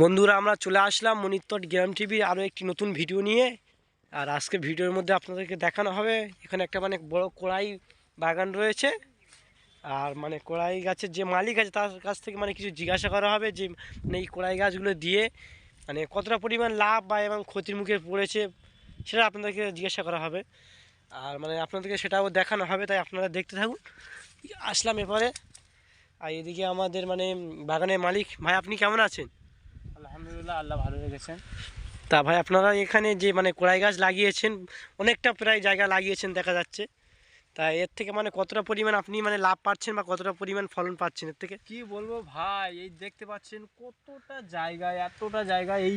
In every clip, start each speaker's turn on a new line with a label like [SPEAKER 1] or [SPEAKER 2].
[SPEAKER 1] বন্ধুরা, আমরা চলে আসলাম মনিত্তর গ্রাম টিভি আরও একটি নতুন ভিডিও নিয়ে। আর আজকে ভিডিওর মধ্যে আপনাদেরকে দেখানো হবে, এখানে একটা মানে বড় কড়াই বাগান রয়েছে। আর মানে কড়াই গাছের যে মালিক আছে, তার কাছ থেকে মানে কিছু জিজ্ঞাসা করা হবে যে মানে এই কড়াই গাছগুলো দিয়ে মানে কতটা পরিমাণ লাভ বা এবং ক্ষতির মুখে পড়েছে, সেটা আপনাদেরকে জিজ্ঞাসা করা হবে। আর মানে আপনাদেরকে সেটাও দেখানো হবে, তাই আপনারা দেখতে থাকুন। আসলাম এরপরে আর এদিকে আমাদের মানে বাগানের মালিক, ভাই, আপনি কেমন আছেন?
[SPEAKER 2] আলহামদুলিল্লাহ আল্লাহ ভালো রেখেছেন।
[SPEAKER 1] তা ভাই আপনারা এখানে যে মানে কড়াই গাছ লাগিয়েছেন অনেকটা প্রায় জায়গা লাগিয়েছেন দেখা যাচ্ছে। তা এর থেকে মানে কতটা পরিমাণ আপনি মানে লাভ পাচ্ছেন বা কতটা পরিমাণ ফলন পাচ্ছেন এর থেকে?
[SPEAKER 2] কি বলব ভাই এই দেখতে পাচ্ছেন কতটা জায়গা এতটা জায়গা। এই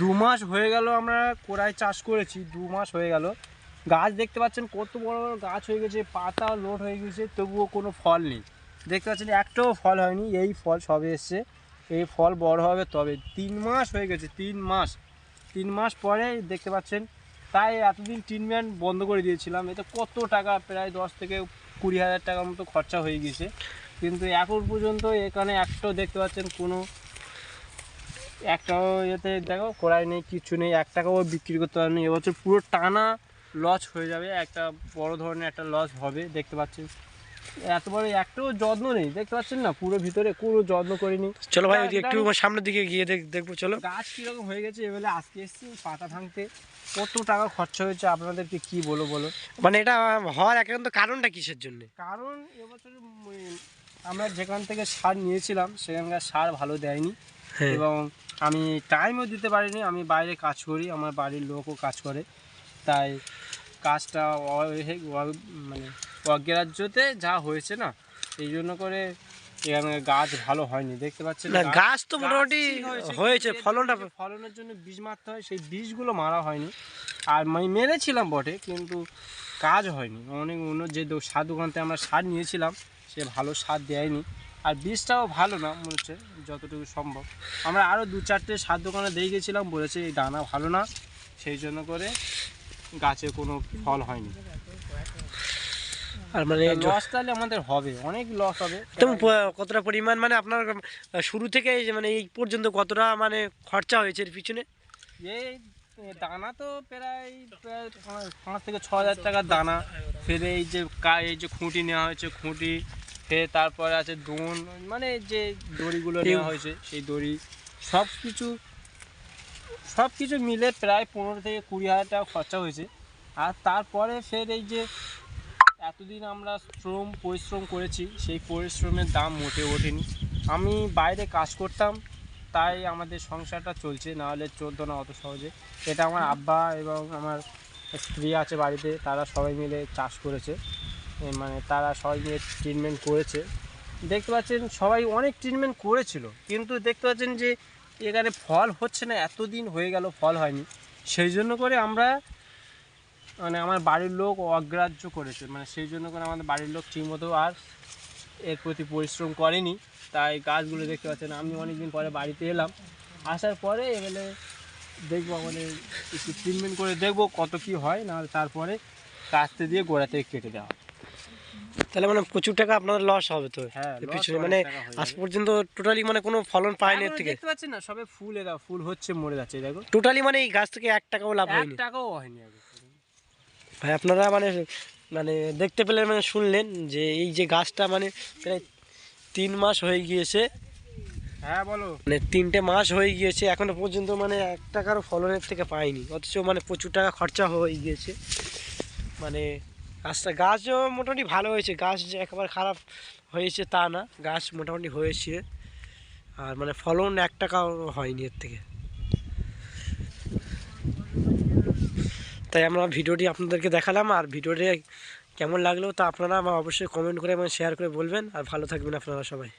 [SPEAKER 2] দু মাস হয়ে গেল আমরা কোরাই চাষ করেছি দু মাস হয়ে গেল। গাছ দেখতে পাচ্ছেন কত বড় বড় গাছ হয়ে গেছে পাতা লোড হয়ে গেছে তবুও কোনো ফল নেই। দেখতে পাচ্ছেন একটাও ফল হয়নি এই ফল সবে এসছে। এই ফল বড় হবে তবে তিন মাস হয়ে গেছে, তিন মাস। তিন মাস পরে দেখতে পাচ্ছেন, তাই এতদিন ট্রিটমেন্ট বন্ধ করে দিয়েছিলাম। এতে কত টাকা, প্রায় দশ থেকে কুড়ি হাজার টাকার মতো খরচা হয়ে গেছে। কিন্তু এখন পর্যন্ত এখানে একটাও দেখতে পাচ্ছেন, কোনো একটাও এতে দেখো কড়াই নেই, কিছু নেই। এক টাকাও বিক্রি করতে পারেনি। এবছর পুরো টানা লস হয়ে যাবে, একটা বড় ধরনের একটা লস হবে, দেখতে পাচ্ছেন। এত বড় একটাও যত্ন নেই দেখতে পাচ্ছেন না? পুরো ভিতরে কোনো যত্ন করিনি।
[SPEAKER 1] চলো ভাই একটু সামনের দিকে গিয়ে দেখ দেখব চলো।
[SPEAKER 2] গাছ কীরকম হয়ে গেছে এবেলে আজকে এসছি পাতা ভাঙতে। কত টাকা খরচা হয়েছে আপনাদেরকে কি বলো বলো?
[SPEAKER 1] মানে এটা হওয়ার একান্ত কারণটা কিসের জন্য?
[SPEAKER 2] কারণ এবছর আমরা যেখান থেকে সার নিয়েছিলাম সেখানকার সার ভালো দেয়নি।
[SPEAKER 1] হ্যাঁ।
[SPEAKER 2] এবং আমি টাইমও দিতে পারিনি আমি বাইরে কাজ করি আমার বাড়ির লোকও কাজ করে। তাই কাজটা মানে অগ্রাহ্যতে যা হয়েছে না এই জন্য করে এখানে গাছ ভালো হয়নি। দেখতে পাচ্ছেন
[SPEAKER 1] না
[SPEAKER 2] গাছ-
[SPEAKER 1] তো মোটামুটি হয়েছে ফলনটা
[SPEAKER 2] ফলনের জন্য বীজ মারতে হয় সেই বীজগুলো মারা হয়নি। আর আমি মেরেছিলাম বটে কিন্তু কাজ হয়নি। অনেক অন্য যে সার দোকান থেকে আমরা সার নিয়েছিলাম সে ভালো সার দেয়নি। আর বীজটাও ভালো না মনে হচ্ছে যতটুকু সম্ভব। আমরা আরও দু চারটে সার দোকানে দিয়ে গেছিলাম বলেছে এই দানা ভালো না সেই জন্য করে গাছে কোনো ফল হয়নি।
[SPEAKER 1] আর মানে
[SPEAKER 2] লস তাহলে আমাদের হবে অনেক লস হবে।
[SPEAKER 1] প- কতটা পরিমাণ মানে আপনার শুরু থেকে মানে এই পর্যন্ত কতটা মানে খরচা হয়েছে এর পিছনে?
[SPEAKER 2] এই দানা তো প্রায় প্রায় পাঁচ- পাঁচ থেকে ছ হাজার টাকার দানা। ফের এই যে এই যে খুঁটি নেওয়া হয়েছে খুঁটি ফের তারপরে আছে দোন মানে যে দড়িগুলো নেওয়া হয়েছে সেই দড়ি সব কিছু সব কিছু মিলে প্রায় পনেরো থেকে কুড়ি হাজার টাকা খরচা হয়েছে। আর তারপরে ফের এই যে এতদিন আমরা শ্রম, পরিশ্রম করেছি, সেই পরিশ্রমের দাম মোটে ওঠেনি। আমি বাইরে কাজ করতাম, তাই আমাদের সংসারটা চলছে, নাহলে চলতো না অত সহজে। এটা আমার আব্বা এবং আমার স্ত্রী আছে বাড়িতে, তারা সবাই মিলে চাষ করেছে। মানে তারা সবাই মিলে ট্রিটমেন্ট করেছে। দেখতে পাচ্ছেন, সবাই অনেক ট্রিটমেন্ট করেছিল, কিন্তু দেখতে পাচ্ছেন যে, এখানে ফল হচ্ছে না, এতদিন হয়ে গেল, ফল হয়নি। সেই জন্য করে আমরা মানে আমার বাড়ির লোক অগ্রাহ্য করেছে। মানে সেই জন্য করে আমাদের বাড়ির লোক ঠিকমতো আর এর প্রতি পরিশ্রম করেনি। তাই গাছগুলো দেখতে পাচ্ছেন আমি অনেকদিন পরে বাড়িতে এলাম। আসার পরে এবারে দেখব আমাদের একটু ট্রিটমেন্ট করে দেখব কত কি হয় নাহলে তারপরে কাস্তে দিয়ে গোড়া থেকে কেটে দেওয়া
[SPEAKER 1] তাহলে মানে প্রচুর টাকা আপনাদের লস হবে তো?
[SPEAKER 2] হ্যাঁ
[SPEAKER 1] পিছনে মানে আজ পর্যন্ত টোটালি মানে কোনো ফলন পায়নি এর থেকে?
[SPEAKER 2] দেখতে পাচ্ছেন না সবে ফুল এরা ফুল হচ্ছে মরে যাচ্ছে দেখো।
[SPEAKER 1] টোটালি মানে এই গাছ থেকে এক টাকাও লাভ হয়নি।
[SPEAKER 2] এক টাকাও হয়নি আগে।
[SPEAKER 1] ভাই আপনারা মানে মানে দেখতে পেলেন মানে শুনলেন যে এই যে গাছটা মানে প্রায় তিন মাস হয়ে গিয়েছে।
[SPEAKER 2] হ্যাঁ বলো।
[SPEAKER 1] মানে তিনটে মাস হয়ে গিয়েছে এখনও পর্যন্ত মানে এক টাকারও ফলনের থেকে পাইনি। অথচ মানে প্রচুর টাকা খরচা হয়ে গিয়েছে। মানে গাছটা গাছও মোটামুটি ভালো হয়েছে। গাছ যে একেবারে খারাপ হয়েছে তা না গাছ মোটামুটি হয়েছে। আর মানে ফলন এক টাকাও হয়নি এর থেকে। তাই আমরা ভিডিওটি আপনাদেরকে দেখালাম আর ভিডিওটি কেমন লাগল তা আপনারা অবশ্যই কমেন্ট করে এবং শেয়ার করে বলবেন। আর ভালো থাকবেন আপনারা সবাই।